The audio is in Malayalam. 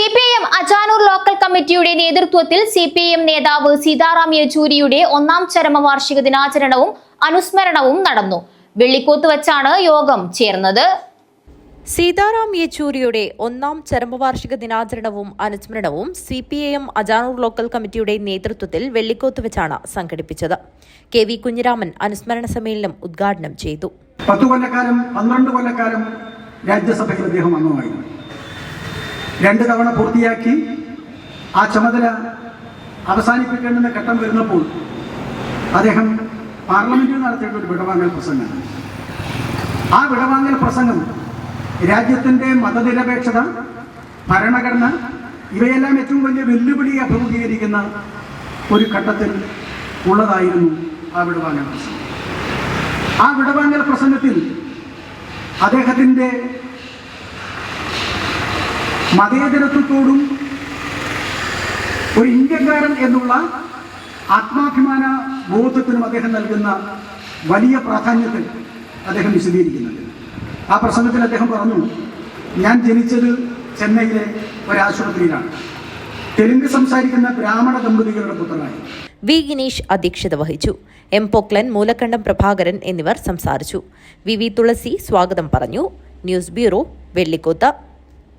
C P M Ajanur local കമ്മിറ്റിയുടെ നേതൃത്വത്തിൽ സി പി എം നേതാവ് സീതാറാം യെച്ചൂരിയുടെ ഒന്നാം ചരമവാർഷിക ദിനാചരണവും അനുസ്മരണവും നടന്നു. വെള്ളിക്കോത്ത് വച്ചാണ് യോഗം ചേർന്നത്. സീതാറാം യെച്ചൂരിയുടെ ഒന്നാം ചരമവാർഷിക ദിനാചരണവും അനുസ്മരണവും C P I M Ajanur local കമ്മിറ്റിയുടെ നേതൃത്വത്തിൽ വെള്ളിക്കോത്ത് വെച്ചാണ് സംഘടിപ്പിച്ചത്. കെ വി കുഞ്ഞിരാമൻ അനുസ്മരണ സമ്മേളനം ഉദ്ഘാടനം ചെയ്തു. പത്തു കൊല്ലക്കാലം പന്ത്രണ്ട് കൊല്ലക്കാലം രാജ്യസഭയിൽ അദ്ദേഹം അംഗമായിരുന്നു രണ്ട് തവണ പൂർത്തിയാക്കി ആ ചുമതല അവസാനിപ്പിക്കേണ്ടുന്ന ഘട്ടം വരുന്നപ്പോൾ അദ്ദേഹം പാർലമെന്റിൽ നടത്തിയിട്ട് ഒരു വിടവാങ്ങൽ പ്രസംഗം. ആ വിടവാങ്ങൽ പ്രസംഗം രാജ്യത്തിന്റെ മതനിരപേക്ഷത ഭരണഘടന ഇവയെല്ലാം ഏറ്റവും വലിയ വെല്ലുവിളി അഭിമുഖീകരിക്കുന്ന ഒരു ഘട്ടത്തിൽ ഉള്ളതായിരുന്നു ആ വിടവാങ്ങൽ പ്രസംഗം. ആ വിടവാങ്ങൽ പ്രസംഗത്തിൽ അദ്ദേഹത്തിന്റെ മതേതരത്വത്തോടും ഒരു ഇന്ത്യക്കാരൻ എന്നുള്ള ആത്മാഭിമാന ബോധത്തിനും അദ്ദേഹം നൽകുന്ന വലിയ പ്രാധാന്യത്തിൽ അദ്ദേഹം വിശദീകരിക്കുന്നുണ്ട്. ആ പ്രസംഗത്തിൽ അദ്ദേഹം പറഞ്ഞു ഞാൻ ജനിച്ചത് ചെന്നൈയിലെ ഒരാശുപത്രിയിലാണ്. തെലുങ്ക് സംസാരിക്കുന്ന ബ്രാഹ്മണ ദമ്പതികളുടെ പുത്രനായി. വി ഗിനീഷ് അധ്യക്ഷത വഹിച്ചു. എം പൊക്ലൻ മൂലക്കണ്ടം പ്രഭാകരൻ എന്നിവർ സംസാരിച്ചു. വി വി തുളസി സ്വാഗതം പറഞ്ഞു. News bureau Vellikoth.